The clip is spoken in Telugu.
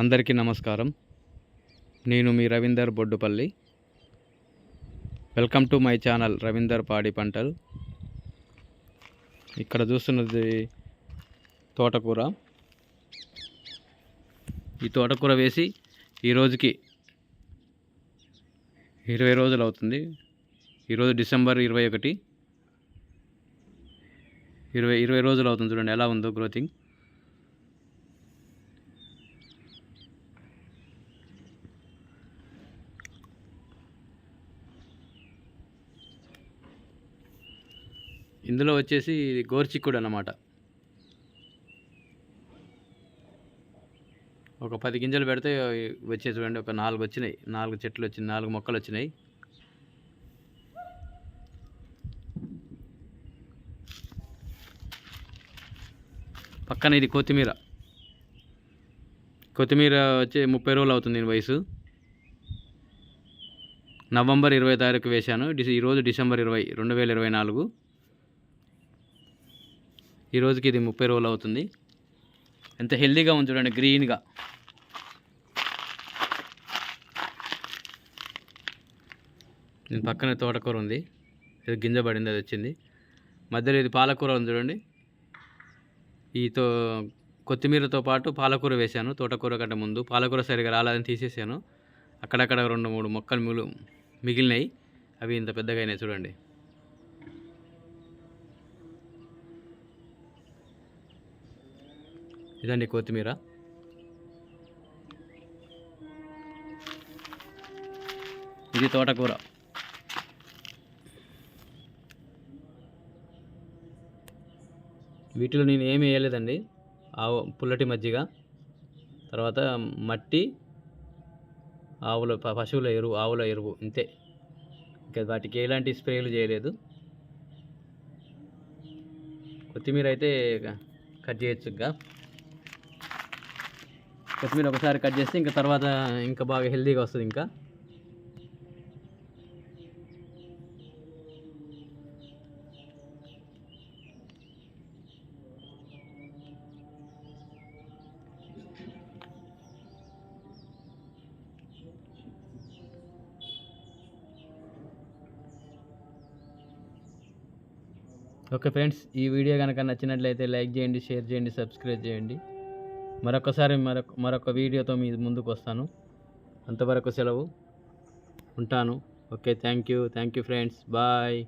అందరికీ నమస్కారం. నేను మీ Ravinder Boddupalli. Welcome to my channel Ravinder Paadi Pantalu. ఇక్కడ చూస్తున్నది తోటకూర. ఈ తోటకూర వేసి ఈరోజుకి ఇరవై రోజులు అవుతుంది. ఈరోజు డిసెంబర్ ఇరవై ఒకటి. ఇరవై ఇరవై రోజులు అవుతుంది చూడండి ఎలా ఉందో గ్రోతింగ్. ఇందులో వచ్చేసి ఇది గోర్చిక్కుడు అన్నమాట. ఒక పది గింజలు పెడితే వచ్చే చూడండి ఒక నాలుగు వచ్చినాయి. నాలుగు చెట్లు వచ్చినాయి నాలుగు మొక్కలు వచ్చినాయి. పక్కన ఇది కొత్తిమీర. కొత్తిమీర వచ్చి ముప్పై రోజులు అవుతుంది దీని వయసు. నవంబర్ ఇరవై తారీఖు వేశాను. డిస ఈరోజు డిసెంబర్ ఇరవై రెండు వేల ఇరవై నాలుగు. ఈ రోజుకి ఇది ముప్పై రోజులు అవుతుంది. ఎంత హెల్దీగా ఉంది చూడండి గ్రీన్గా. దీని పక్కన తోటకూర ఉంది. ఇది గింజ పడింది అది వచ్చింది. మధ్యలో ఇది పాలకూర ఉంది చూడండి. ఈ తో కొత్తిమీరతో పాటు పాలకూర వేశాను. తోటకూర కంటే ముందు పాలకూర సరిగా రాలేదని తీసేసాను. అక్కడక్కడ రెండు మూడు మొక్కలు మిగులు మిగిలినాయి. అవి ఇంత పెద్దగా అయినాయి చూడండి. ఇదండి కొత్తిమీర. ఇది తోటకూర. వీటిలో నేను ఏమి వేయలేదండి. ఆవు పుల్లటి మజ్జిగ తర్వాత మట్టి ఆవుల ప- పశువుల ఎరువు ఆవుల ఎరువు ఇంతే. ఇంకా వాటికి ఎలాంటి స్ప్రేలు చేయలేదు. కొత్తిమీర అయితే కట్ చేయొచ్చు ఇంకా. కొత్తిమీర ఒకసారి కట్ చేస్తే ఇంకా తర్వాత ఇంకా బాగా హెల్తీగా వస్తుంది ఇంకా. ఓకే ఫ్రెండ్స్ ఈ వీడియో కనుక నచ్చినట్లయితే లైక్ చేయండి షేర్ చేయండి సబ్స్క్రైబ్ చేయండి. మరొకసారి మరొక మరొక వీడియోతో మీ ముందుకు వస్తాను. అంతవరకు సెలవు. ఉంటాను. Okay thank you. Thank you friends. Bye.